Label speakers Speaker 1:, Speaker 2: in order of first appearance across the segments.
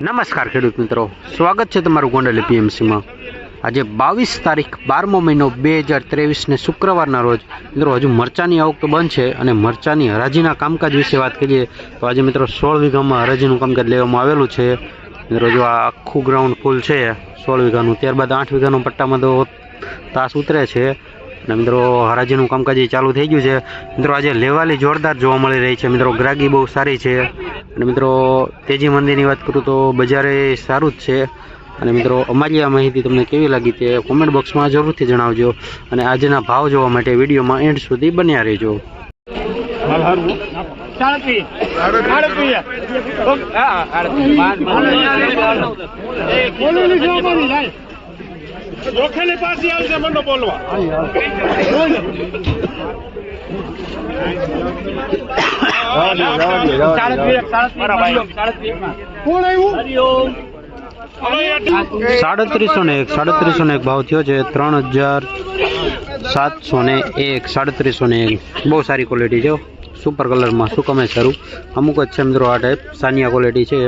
Speaker 1: નમસ્કાર ખેડૂત મિત્રો. સ્વાગત છે તમારું ગોંડલ પીએમસીમાં. આજે બાવીસ તારીખ બારમો મહિનો બે હજાર ત્રેવીસને શુક્રવારના રોજ. મિત્રો, હજુ મરચાની આવક તો બંધ છે અને મરચાની હરાજીના કામકાજ વિશે વાત કરીએ, તો આજે મિત્રો સોળ વીઘામાં હરાજીનું કામકાજ લેવામાં આવેલું છે. મિત્રો, જો આ આખું ગ્રાઉન્ડ ફૂલ છે, સોળ વીઘાનું, ત્યારબાદ આઠ વીઘાનું પટ્ટામાં તો તાસ ઉતરે છે. અને મિત્રો, હરાજીનું કામકાજ ચાલુ થઈ ગયું છે. મિત્રો, આજે લેવાલી જોરદાર જોવા મળી રહી છે. મિત્રો, ગ્રાગી બહુ સારી છે. અને મિત્રો તેજી મંદિરની વાત કરું તો બજારે સારું જ છે. અને મિત્રો અમારી આ માહિતી તમને કેવી લાગી તે કોમેન્ટ બોક્સમાં જરૂરથી જણાવજો. અને આજના ભાવ જોવા માટે વિડીયોમાં એન્ડ સુધી બન્યા રહેજો.
Speaker 2: સાડત્રીસ. જોખેલી પાછી આવશે મને બોલવા.
Speaker 1: સાડત્રીસો ને એક સાડત્રીસો ને એક ભાવ થયો છે ત્રણ હજાર સાતસો ને એક સાડત્રીસો ને એક. બહુ સારી ક્વોલિટી છે સુપર કલરમાં શું કમે સારું? અમુક જ છે મિત્રો આ ટાઈપ સાનિયા ક્વોલિટી છે.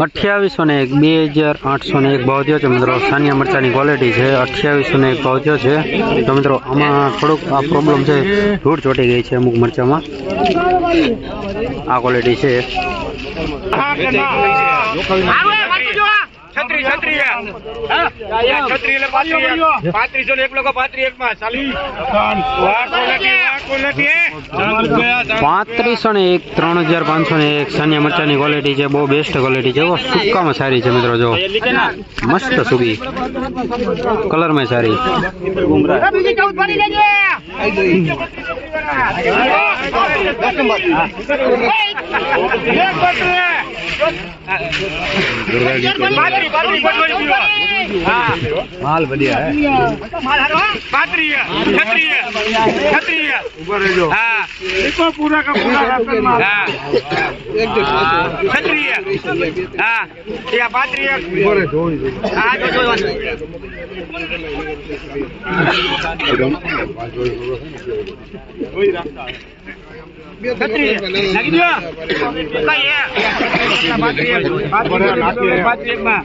Speaker 1: અઠ્યાવીસો ને એક, બે હજાર આઠસો ને એક ભાવ છે મિત્રો. સાનિયા મરચાની ક્વોલિટી છે. અઠ્યાવીસો ને એક ભાવ છે. તો મિત્રો, આમાં થોડુંક આ પ્રોબ્લેમ છે. ધૂળ ચોટી ગઈ છે અમુક મરચામાં. આ ક્વોલિટી છે.
Speaker 2: છત્રી છત્રી પાંત્રીસ ને એક,
Speaker 1: ત્રણ હજાર પાંચસો ને એક, સાનિયા મરચાની ક્વોલિટી છે, બહુ બેસ્ટ ક્વોલિટી છે. સુકામાં સારી છે મિત્રો જો મસ્ત સુગી. કલરમાં સારી.
Speaker 2: બીજી ચૌદ પડી જજે
Speaker 1: માલ બઢિયા
Speaker 2: પૂરા કા પૂરા રાશન માલ. છત્રીય હા. ત્યાં પાંત્રીય હા. તો જોવાનું છત્રીય નાખી દો. કઈ પાંત્રીયમાં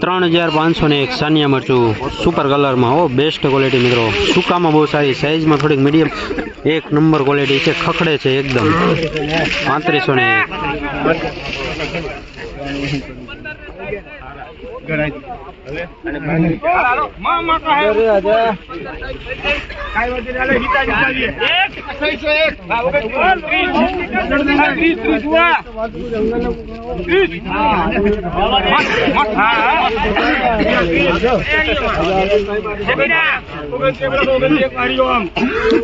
Speaker 1: ત્રણ હજાર પાંચસો ને એક સાનિયા મરચું. સુપર કલરમાં હો બેસ્ટ ક્વોલિટી મિત્રો. સુકામાં બહુ સારી સાઈઝમાં થોડીક મીડિયમ એક નંબર ક્વોલિટી છે ખખડે છે એકદમ. પાંત્રીસો ને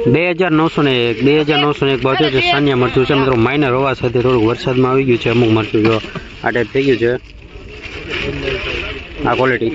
Speaker 1: બે હજાર નવસો ને એક, બે હજાર નવસો ને એક બાજુ સાનિયા મરચું છે, મિત્રો માઇનર હોવા સાથે થોડુંક વરસાદમાં આવી ગયું છે, અમુક મરચું જો આ ટાઈપ થઈ ગયું છે. આ ક્વોલિટી